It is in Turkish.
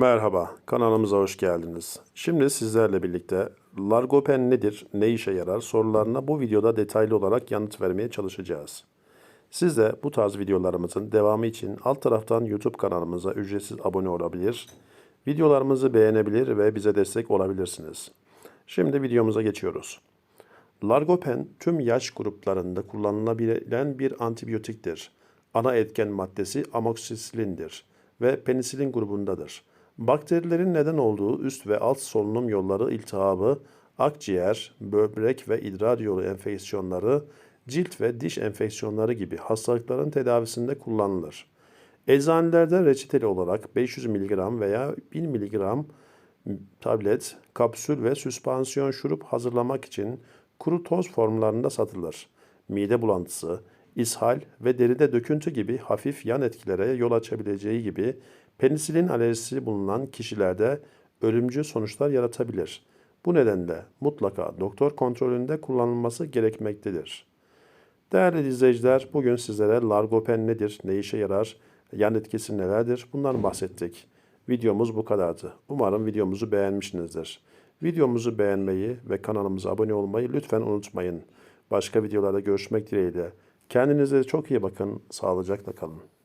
Merhaba, kanalımıza hoş geldiniz. Şimdi sizlerle birlikte Largopen nedir, ne işe yarar sorularına bu videoda detaylı olarak yanıt vermeye çalışacağız. Siz de bu tarz videolarımızın devamı için alt taraftan YouTube kanalımıza ücretsiz abone olabilir, videolarımızı beğenebilir ve bize destek olabilirsiniz. Şimdi videomuza geçiyoruz. Largopen tüm yaş gruplarında kullanılabilen bir antibiyotiktir. Ana etken maddesi amoksisillindir ve penisilin grubundadır. Bakterilerin neden olduğu üst ve alt solunum yolları iltihabı, akciğer, böbrek ve idrar yolu enfeksiyonları, cilt ve diş enfeksiyonları gibi hastalıkların tedavisinde kullanılır. Eczanelerde reçeteli olarak 500 mg veya 1000 mg tablet, kapsül ve süspansiyon şurup hazırlamak için kuru toz formlarında satılır. Mide bulantısı, ishal ve deride döküntü gibi hafif yan etkilere yol açabileceği gibi penisilin alerjisi bulunan kişilerde ölümcül sonuçlar yaratabilir. Bu nedenle mutlaka doktor kontrolünde kullanılması gerekmektedir. Değerli izleyiciler, bugün sizlere Largopen nedir, ne işe yarar, yan etkisi nelerdir bundan bahsettik. Videomuz bu kadardı. Umarım videomuzu beğenmişsinizdir. Videomuzu beğenmeyi ve kanalımıza abone olmayı lütfen unutmayın. Başka videolarda görüşmek dileğiyle. Kendinize çok iyi bakın, sağlıcakla kalın.